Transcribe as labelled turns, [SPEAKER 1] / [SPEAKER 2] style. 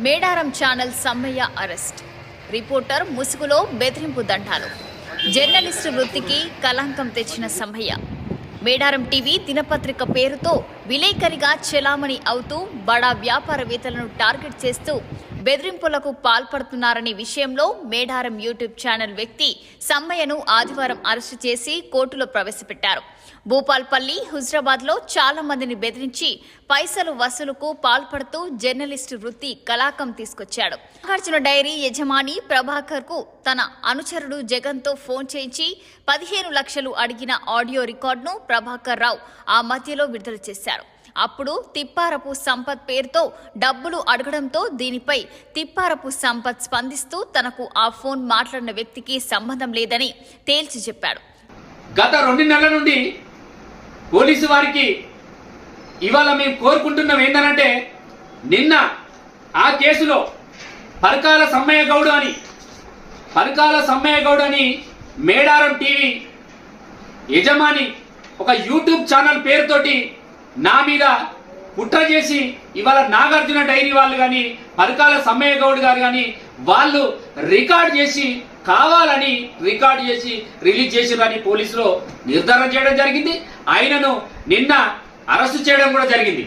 [SPEAKER 1] Medaram channel Sammayya arrest. Reporter ముసుగులో బెదిరింపు దండాలు. జర్నలిస్టు వృత్తికి కలంకం తెచ్చిన సమ్మయ్య మేడారం టీవీ దినపత్రిక పేరుతో విలేకరిగా చెలామణి అవుతూ బడా వ్యాపారవేత్తలను టార్గెట్ చేస్తూ బెదిరింపులకు పాల్పడుతున్నారనే విషయంలో మేడారం యూట్యూబ్ ఛానల్ వ్యక్తి సమ్మయ్యను ఆదివారం అరెస్టు చేసి కోర్టులో ప్రవేశపెట్టారు. భూపాల్పల్లి హుజరాబాద్లో చాలా మందిని బెదిరించి పైసలు వసూలుకు పాల్పడుతూ జర్నలిస్టు వృత్తి కలాకం తీసుకొచ్చాడు. నాగార్జున డైరీ యజమాని ప్రభాకర్కు తన అనుచరుడు జగన్తో ఫోన్ చేయించి పదిహేను లక్షలు అడిగిన ఆడియో రికార్డును ప్రభాకర్ రావు ఆ మధ్యలో విడుదల చేశారు. అప్పుడు తిప్పారపు సంపత్ పేరుతో డబ్బులు అడగడంతో దీనిపై తిప్పారపు సంపత్ స్పందిస్తూ తనకు ఆ ఫోన్ మాట్లాడిన వ్యక్తికి సంబంధం లేదని తేల్చి చెప్పాడు.
[SPEAKER 2] గత రెండు నెలల నుండి పోలీసు వారికి ఇవాళ మేము కోరుకుంటున్నాం ఏంటనంటే నిన్న ఆ కేసులో పరకాల సమ్మయ్య గౌడ్ అని పరకాల సమ్మయ్య గౌడ్ అని మేడారం టీవీ యజమాని ఒక యూట్యూబ్ ఛానల్ పేరుతోటి నా మీద కుట్ర చేసి ఇవాళ నాగార్జున డైరీ వాళ్ళు కానీ పరకాల సమ్మయ్య గౌడ్ గారు కానీ వాళ్ళు రికార్డ్ చేసి కావాలని రికార్డ్ చేసి రిలీజ్ చేసిరని పోలీసులు నిర్ధారణ చేయడం జరిగింది. ఆయనను నిన్న అరెస్టు చేయడం కూడా జరిగింది.